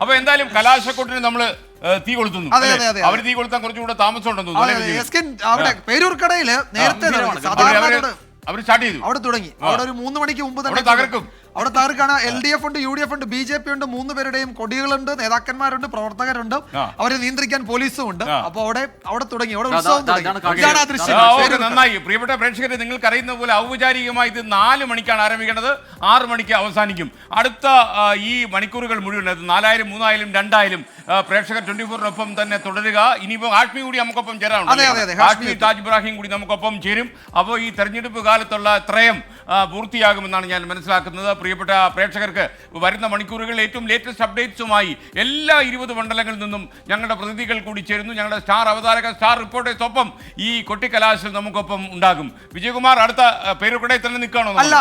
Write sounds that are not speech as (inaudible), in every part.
അപ്പൊ എന്തായാലും കലാശക്കൊട്ടിന് നമ്മൾ തീ കൊളുത്തുന്നു. അവർ അതെ, അതെ, അവർ തീ കൊളുത്താൻ കുറച്ചുകൂടെ താമസം ഉണ്ടെന്ന് അവിടെ പേരൂർക്കടയിൽ നേരത്തെ അവർ സ്റ്റാർട്ട് ചെയ്തു. അവിടെ തുടങ്ങി. അവിടെ ഒരു മൂന്ന് മണിക്ക് മുമ്പ് തന്നെ തകർക്കും. അവിടെ താർക്കാണ് എൽ ഡി എഫ് ഉണ്ട് യു ഡി എഫ് ഉണ്ട് ബി ജെ പി ഉണ്ട് മൂന്ന് പേരുടെയും കൊടികളുണ്ട് നേതാക്കന്മാരുണ്ട് പ്രവർത്തകരുണ്ട്. അവരെ നിയന്ത്രിക്കാൻ പോലീസും ഉണ്ട്. അപ്പൊ അവിടെ അവിടെ തുടങ്ങി അവിടെ ഉത്സവം നന്നായി. പ്രിയപ്പെട്ട പ്രേക്ഷകരെ നിങ്ങൾക്ക് അറിയുന്ന പോലെ ഔപചാരികമായി ഇത് നാല് മണിക്കാണ് ആരംഭിക്കേണ്ടത് ആറ് മണിക്ക് അവസാനിക്കും. അടുത്ത ഈ മണിക്കൂറുകൾ മുഴുവൻ അത് നാലായിരം മൂന്നായാലും രണ്ടായാലും പ്രേക്ഷകർ ട്വന്റി ഫോറിനൊപ്പം തന്നെ തുടരുക. ഇനിയിപ്പോ ഹാഷ്മി കൂടി നമുക്കൊപ്പം ചേരാനുണ്ട്. ഹാഷ്മി താജ് ഇബ്രാഹിം കൂടി നമുക്കൊപ്പം ചേരും. അപ്പോൾ ഈ തെരഞ്ഞെടുപ്പ് കാലത്തുള്ള ത്രയം പൂർത്തിയാകുമെന്നാണ് ഞാൻ മനസ്സിലാക്കുന്നത്. പ്രിയപ്പെട്ട പ്രേക്ഷകർക്ക് വരുന്ന മണിക്കൂറുകളിൽ ഏറ്റവും ലേറ്റസ്റ്റ് അപ്ഡേറ്റ്സുമായി എല്ലാ ഇരുപത് മണ്ഡലങ്ങളിൽ നിന്നും ഞങ്ങളുടെ പ്രതിനിധികൾ കൂടി ചേരുന്നു. ഞങ്ങളുടെ സ്റ്റാർ അവതാരക സ്റ്റാർ റിപ്പോർട്ടേഴ്സൊപ്പം ഈ കൊട്ടിക്കലാശം നമുക്കൊപ്പം ഉണ്ടാകും. വിജയകുമാർ അടുത്ത പേരുക്കടയിൽ തന്നെ നമ്മൾ? അല്ല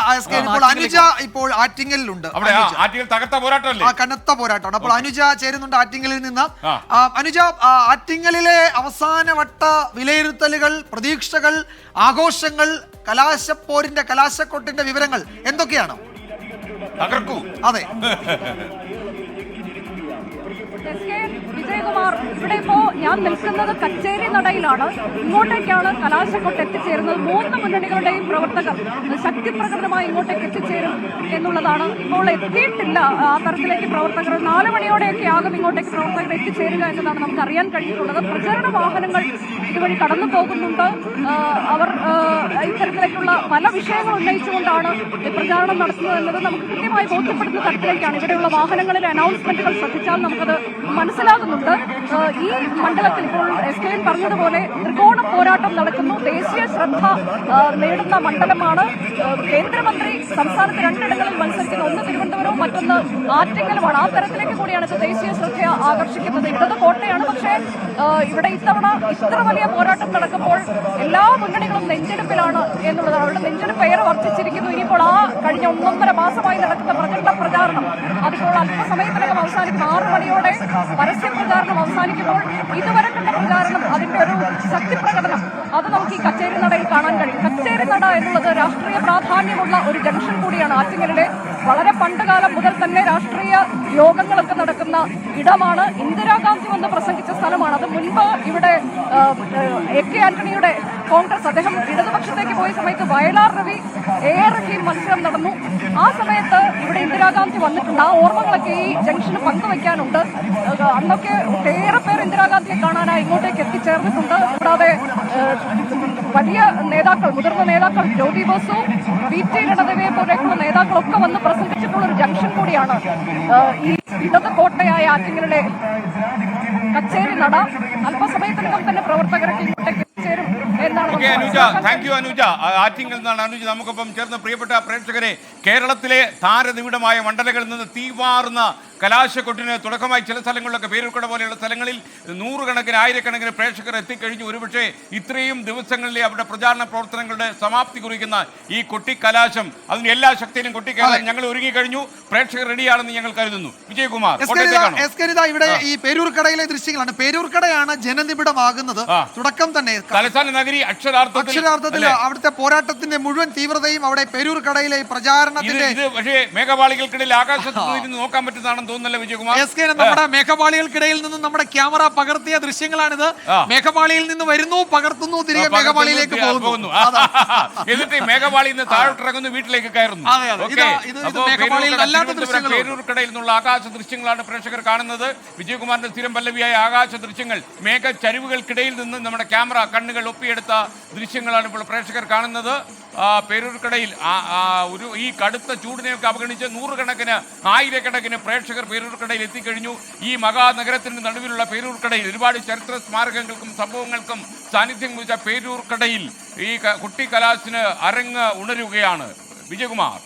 അനുജ ഇപ്പോൾ ആറ്റിങ്ങലിലുണ്ട്. അവിടെ ആറ്റിങ്ങൽ തകർത്ത പോരാട്ടമല്ലേ? കനത്ത പോരാട്ടമാണ്. അപ്പോൾ അനുജ ചേരുന്നുണ്ട് ആറ്റിങ്ങലിൽ നിന്ന്. അനുജ ആറ്റിങ്ങലിലെ അവസാനവട്ട വിലയിരുത്തലുകൾ പ്രതീക്ഷകൾ ആഘോഷങ്ങൾ കലാശപ്പോരിന്റെ കലാശക്കൊട്ടിന്റെ വിവരങ്ങൾ എന്തൊക്കെയാണ്? തകർക്കൂ. അതെ. (laughs) S K. വിജയകുമാർ ഇവിടെ ഇപ്പോ ഞാൻ നിൽക്കുന്നത് കച്ചേരി നടയിലാണ്. ഇങ്ങോട്ടേക്കാണ് കലാശക്കൊട്ട് എത്തിച്ചേരുന്നത്. മൂന്ന് മുന്നണികളുടെയും പ്രവർത്തകർ ശക്തി പ്രകടനമായി ഇങ്ങോട്ടേക്ക് എത്തിച്ചേരും എന്നുള്ളതാണ്. ഇപ്പോൾ എത്തിയിട്ടില്ല ആ തരത്തിലേക്ക് പ്രവർത്തകർ. നാല് മണിയോടെയൊക്കെ ആകും ഇങ്ങോട്ടേക്ക് പ്രവർത്തകർ എത്തിച്ചേരുക എന്നതാണ് നമുക്ക് അറിയാൻ കഴിഞ്ഞിട്ടുള്ളത്. പ്രചരണ വാഹനങ്ങൾ ഇതുവഴി കടന്നു പോകുന്നുണ്ട്. അവർ ഇത്തരത്തിലേക്കുള്ള പല വിഷയങ്ങൾ ഉന്നയിച്ചുകൊണ്ടാണ് പ്രചാരണം നടത്തുന്നത് എന്നത് നമുക്ക് കൃത്യമായി ബോധ്യപ്പെടുന്ന തരത്തിലേക്കാണ്. ഇവിടെയുള്ള വാഹനങ്ങളിലെ അനൗൺസ്മെന്റുകൾ ശ്രദ്ധിച്ചാൽ നമുക്കത് മനസ്സിലാകുന്നുണ്ട്. ഈ മണ്ഡലത്തിൽ ഇപ്പോൾ എസ് കെ എൻ പറഞ്ഞതുപോലെ ത്രികോണ പോരാട്ടം നടക്കുന്നു. ദേശീയ ശ്രദ്ധ നേടുന്ന മണ്ഡലമാണ്. കേന്ദ്രമന്ത്രി സംസ്ഥാനത്ത് രണ്ടിടങ്ങളിൽ മത്സരിക്കുന്ന. ഒന്ന് തിരുവനന്തപുരവും മറ്റൊന്ന് ആറ്റിങ്ങലുമാണ്. ആ തരത്തിലേക്ക് കൂടിയാണ് ഇപ്പോൾ ദേശീയ ശ്രദ്ധ ആകർഷിക്കുന്നത്. ഇടത് കോട്ടയാണ്. പക്ഷേ ഇവിടെ ഇത്തവണ ഇത്ര വലിയ പോരാട്ടം നടക്കുമ്പോൾ എല്ലാ മുന്നണികളും നെഞ്ചെടുപ്പിലാണ് എന്നുള്ളതാണ്. അവരുടെ നെഞ്ചെടുപ്പ് ഏറെ വർദ്ധിച്ചിരിക്കുന്നു. ഇനിയിപ്പോൾ ആ കഴിഞ്ഞ ഒന്നൊന്നര മാസമായി നടക്കുന്ന പ്രചരണ പ്രചാരണം. അതിപ്പോൾ അല്പസമയത്തിനകം അവസാനിക്കും ആറ് മണിയോടെ പരസ്യ പ്രചാരണം അവസാനിക്കുമ്പോൾ ഇതുവരെ കണ്ട പ്രചാരണം അതിന്റെ ഒരു ശക്തി പ്രകടനം അത് നമുക്ക് ഈ കച്ചേരി നടയിൽ കാണാൻ കഴിയും. കച്ചേരി നട എന്നുള്ളത് രാഷ്ട്രീയ പ്രാധാന്യമുള്ള ഒരു ജംഗ്ഷൻ കൂടിയാണ് ആറ്റിങ്ങലിലെ വളരെ പണ്ടുകാലം മുതൽ തന്നെ രാഷ്ട്രീയ യോഗങ്ങളൊക്കെ നടക്കുന്ന ഇടമാണ്. ഇന്ദിരാഗാന്ധി വന്ന് പ്രസംഗിച്ച സ്ഥലമാണ്. അത് മുൻപ് ഇവിടെ എ കെ ആന്റണിയുടെ കോൺഗ്രസ് അദ്ദേഹം ഇടതുപക്ഷത്തേക്ക് പോയ സമയത്ത് വയലാർ രവി എ മത്സരം നടന്നു. ആ സമയത്ത് ഇവിടെ ഇന്ദിരാഗാന്ധി വന്നിട്ടുണ്ട്. ആ ഓർമ്മകളൊക്കെ ഈ ജംഗ്ഷന് പങ്കുവെക്കാനുണ്ട് ആ, അന്നൊക്കെ ഒട്ടേറെ പേർ ഇന്ദിരാഗാന്ധിയെ കാണാനായി ഇങ്ങോട്ടേക്ക് എത്തിച്ചേർന്നിട്ടുണ്ട്. കൂടാതെ വലിയ നേതാക്കൾ മുതിർന്ന നേതാക്കൾ ജ്യോതി ബോസു പി ടി ഗണദേവയെ പോലെയുള്ള നേതാക്കളൊക്കെ വന്ന് പ്രസംഗിച്ചിട്ടുള്ള ഒരു ജംഗ്ഷൻ കൂടിയാണ് ഈ ഇടത് കോട്ടയായ ആറ്റിങ്ങളുടെ കച്ചേരി നട. അല്പസമയത്തിനകം തന്നെ പ്രവർത്തകരൊക്കെ ഇങ്ങോട്ടേക്ക് ഓക്കെ അനുജ മനസ്സിലാക്കാൻ താങ്ക് യു അനുജ. നിന്നാണ് അനുജ നമുക്കൊപ്പം ചേർന്ന് പ്രിയപ്പെട്ട പ്രേക്ഷകരെ കേരളത്തിലെ താരനിബിഡമായ മണ്ഡലങ്ങളിൽ നിന്ന് തീവാറുന്ന കലാശക്കൊട്ടിന് തുടക്കമായി ചില സ്ഥലങ്ങളിലൊക്കെ പേരുക്കട പോലെയുള്ള സ്ഥലങ്ങളിൽ നൂറുകണക്കിന് ആയിരക്കണക്കിന് പ്രേക്ഷകർ എത്തിക്കഴിഞ്ഞു. ഒരുപക്ഷെ ഇത്രയും ദിവസങ്ങളിലെ അവരുടെ പ്രചാരണ പ്രവർത്തനങ്ങളുടെ സമാപ്തി കുറിക്കുന്ന ഈ കൊട്ടിക്കലാശം അതിന് എല്ലാ ശക്തിയിലും കൊട്ടിക്കലാശം ഞങ്ങൾ ഒരുങ്ങി കഴിഞ്ഞു പ്രേക്ഷകർ റെഡിയാണെന്ന് ഞങ്ങൾ കരുതുന്നു. വിജയകുമാർ ഇവിടെ ഈ പേരൂർക്കടയിലെ ദൃശ്യങ്ങളാണ്. പേരൂർക്കടയാണ് ജനനിബിഡമാകുന്നത്. തുടക്കം തന്നെ. തലസ്ഥാന നഗരി അക്ഷരാർത്ഥത്തിൽ അക്ഷരാർത്ഥത്തിൽ അവിടുത്തെ പോരാട്ടത്തിന്റെ മുഴുവൻ തീവ്രതയും അവിടെ പേരൂർക്കടയിലെ പ്രചാരണത്തിന്റെ പക്ഷേ മേഘപാളികൾക്കിടയിൽ ആകാശത്ത് നോക്കാൻ നോക്കാൻ പറ്റുന്നതാണെന്ന് തോന്നുന്നല്ലേ വിജയകുമാർ? എസ് കെ നമ്മുടെ മേഘപാളികൾക്കിടയിൽ നിന്നും നമ്മുടെ ക്യാമറ പകർത്തിയ ദൃശ്യങ്ങളാണിത്. മേഘപാളിയിൽ നിന്ന് വരുന്നു പകർത്തുന്നു തിരികെ മേഘപാളിയിലേക്ക് പോകുന്നു. എന്നിട്ട് മേഘപാളിയിൽ നിന്ന് താഴോട്ടിറങ്ങുന്നു വീട്ടിലേക്ക് കയറുന്നു. പേരൂർക്കടയിൽ നിന്നുള്ള ആകാശ ദൃശ്യങ്ങളാണ് പ്രേക്ഷകർ കാണുന്നത്. വിജയകുമാറിന്റെ സ്ഥിരം പല്ലവിയായ ആകാശ ദൃശ്യങ്ങൾ മേഘ ചരിവുകൾക്കിടയിൽ നിന്ന് നമ്മുടെ ക്യാമറ കണ്ണുകൾ ഒപ്പിയെടുത്ത ദൃശ്യങ്ങളാണ് ഇപ്പോൾ പ്രേക്ഷകർ കാണുന്നത്. പേരൂർക്കടയിൽ ഒരു ഈ കടുത്ത ചൂടിനെയൊക്കെ അവഗണിച്ച് നൂറുകണക്കിന് ആയിരക്കണക്കിന് പ്രേക്ഷകർ പേരൂർക്കടയിൽ എത്തിക്കഴിഞ്ഞു. ഈ മഹാനഗരത്തിന് നടുവിലുള്ള പേരൂർക്കടയിൽ ഒരുപാട് ചരിത്ര സ്മാരകങ്ങൾക്കും സംഭവങ്ങൾക്കും സാന്നിധ്യം കുറിച്ച പേരൂർക്കടയിൽ ഈ കുട്ടി കലാസിന് അരങ്ങ് ഉണരുകയാണ് വിജയകുമാർ.